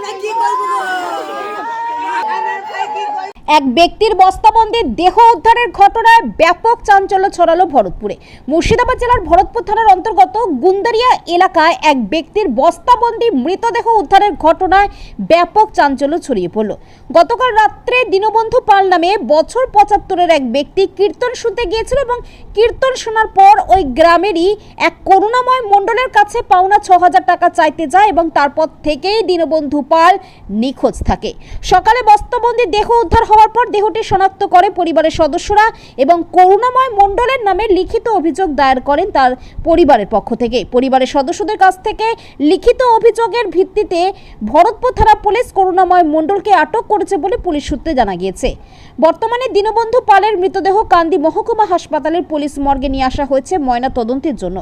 আমরা কি করব গো? আমরা কি করব? এক ব্যক্তির বস্তাবন্দির দেহ উদ্ধারের ঘটনায় ব্যাপক চাঞ্চল্য ছড়ালো ভরতপুরে। মুর্শিদাবাদ জেলার ভরতপুর থানার অন্তর্গত গুন্দারিয়া এলাকায় এক ব্যক্তির বস্তাবন্দি মৃতদেহ উদ্ধারের ঘটনায় ব্যাপক চাঞ্চল্য ছড়িয়ে পড়ল। গতকাল রাত্রে দীনবন্ধু পাল নামে বছর পঁচাত্তরের এক ব্যক্তি কীর্তন শুনতে গিয়েছিল এবং কীর্তন শোনার পর ওই গ্রামেরই এক করুণাময় মণ্ডলের কাছে পাওনা ছ হাজার টাকা চাইতে যায় এবং তারপর থেকেই দীনবন্ধু পাল নিখোঁজ থাকে। সকালে বস্তাবন্দি দেহ উদ্ধার হওয়ার পর দেহটি শনাক্ত করে পরিবারের সদস্যরা এবং করুণাময় মণ্ডলের নামে লিখিত অভিযোগ দায়ের করেন তার পরিবারের পক্ষ থেকে। পরিবারের সদস্যদের কাছ থেকে লিখিত অভিযোগের ভিত্তিতে ভরতপুর থানা পুলিশ করুণাময় মণ্ডলকে আটক করেছে বলে পুলিশ সূত্রে জানা গিয়েছে। বর্তমানে দীনবন্ধু পালের মৃতদেহ কান্দি মহকুমা হাসপাতালের পুলিশ মর্গে নিয়ে আসা হয়েছে ময়না তদন্তের জন্য।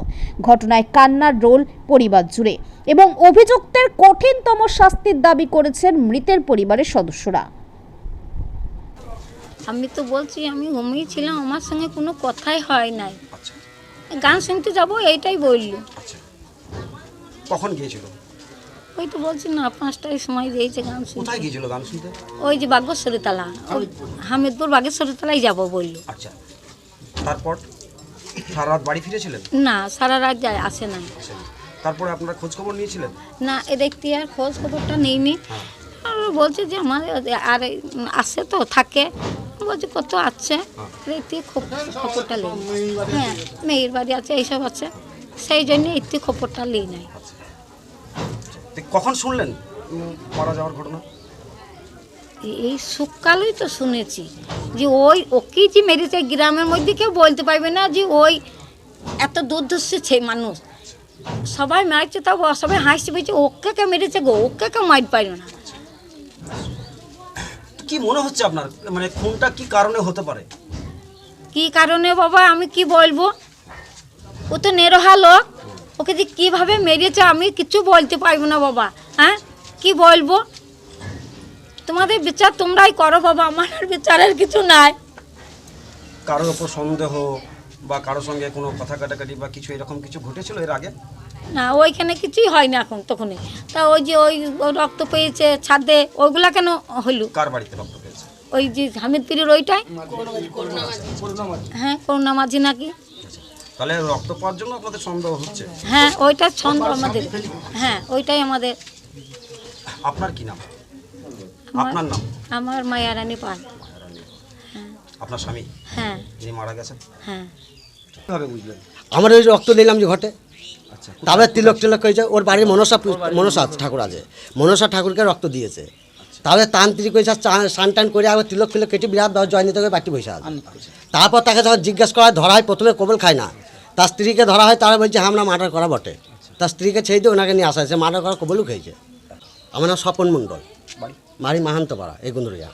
ঘটনায় কান্নার রোল পরিবার জুড়ে এবং অভিযুক্তের কঠিনতম শাস্তির দাবি করেছেন মৃতের পরিবারের সদস্যরা। আমি তো বলছি আমি ঘুমিয়েছিলাম আমার সঙ্গে কোনো কথাই হয় নাই। আচ্ছা। গান শুনতে যাব এইটাই বলল। আচ্ছা। কখন গিয়েছিল? ওই তো বলছি না পাঁচটায় সময় দিয়েছে গান শুনতে। কোথায় গিয়েছিল গান শুনতে? ওই যে বাগেশ্বরী তালা ওই হামিদপুর বাগেশ্বরী তালাই যাব বলল। আচ্ছা। তারপর? সারা রাত বাড়ি ফিরেছিলেন? না সারা রাত যায় আসে না তারপরে আপনারা খোঁজ খবর নিয়েছিলেন? না এ দেখতে আর খোঁজ খবরটা নেইনি। হ্যাঁ। আর বলছে যে আমার আর আসে তো থাকে। বলছে কত আছে? হ্যাঁ। দেখতে খবরটা নেই। হ্যাঁ মেয়ের বাড়ি আছে এইসব আছে। সেই জন্য একটু খবরটা নেই। নাই কখন শুনলেন মারা যাওয়ার ঘটনা? এই সকালেই তো শুনেছি যে ওই ওকেই যে মেরেছে গ্রামের মধ্যে কেউ বলতে পারবে না যে ওই এত দুর্ধর্ষছে মানুষ। সবাই মারছে তাও সবাই হাসছে বলছে ওকে কে মেরেছে গো? ওকে কে মার পারবে না? কি মনে হচ্ছে আপনার? মানে খুনটা কি কারণে হতে পারে? কি কারণে বাবা? আমি কি বলব? ও তো নেরোহা লোক। ওকে যে কীভাবে মেরেছে আমি কিছু বলতে পারব না বাবা। হ্যাঁ? কি বলব? তোমাদের বিচার তোমরাই করো বাবা। আমার আর বিচারের কিছু নাই। কারোর ওপর সন্দেহ বা কারোর সঙ্গে কোনো কথা কাটাকাটি বা কিছু এরকম কিছু ঘটেছিল এর আগে? না ওইখানে কিছুই হয় না এখন তখনই। তা ওই যে ওই রক্ত পেয়েছে ছাদে ওইগুলা কেন হলো কার বাড়িতে রক্ত পেয়েছে? ওই যে হামিদপুরের ওইটাই? হ্যাঁ করুণা মাঝি নাকি? তাহলে রক্ত পাওয়ার জন্য আপনাদের সন্দেহ হচ্ছে? হ্যাঁ ওইটা ছন্দ আমাদের। হ্যাঁ ওইটাই আমাদের। আপনার কি নাম? আপনার নাম? আমার মায়ারানী পাল। আপনার স্বামী? হ্যাঁ। যিনি মারা গেছেন? হ্যাঁ। কীভাবে বুঝলেন? আমার ওই রক্ত দিলাম যে ঘটে। আচ্ছা তবে তিলক তিলক হয়েছে ওর বাড়ির মনসা মনসা ঠাকুর আছে। মনসা ঠাকুরকে রক্ত দিয়েছে। তবে তান্ত্রিক হয়েছে সান টান করে আবার তিলক ফিলক কেটে বিরাট দেওয়া জয় নিতে বাটি বসে আছে। তারপর তাকে যখন জিজ্ঞেস করা হয় ধরা হয় প্রথমে কবল খায় না। তার স্ত্রীকে ধরা হয় তারা বলছে হ্যাঁ আমরা মার্ডার করা বটে। তার স্ত্রীকে ছেড়ে দিয়ে ওনাকে নিয়ে আসা হয়েছে। মার্ডার করা কবলও খেয়েছে। আমার নাম স্বপন মণ্ডল। বাড়ি? মাহান্তপাড়া এই গুন্দরিয়া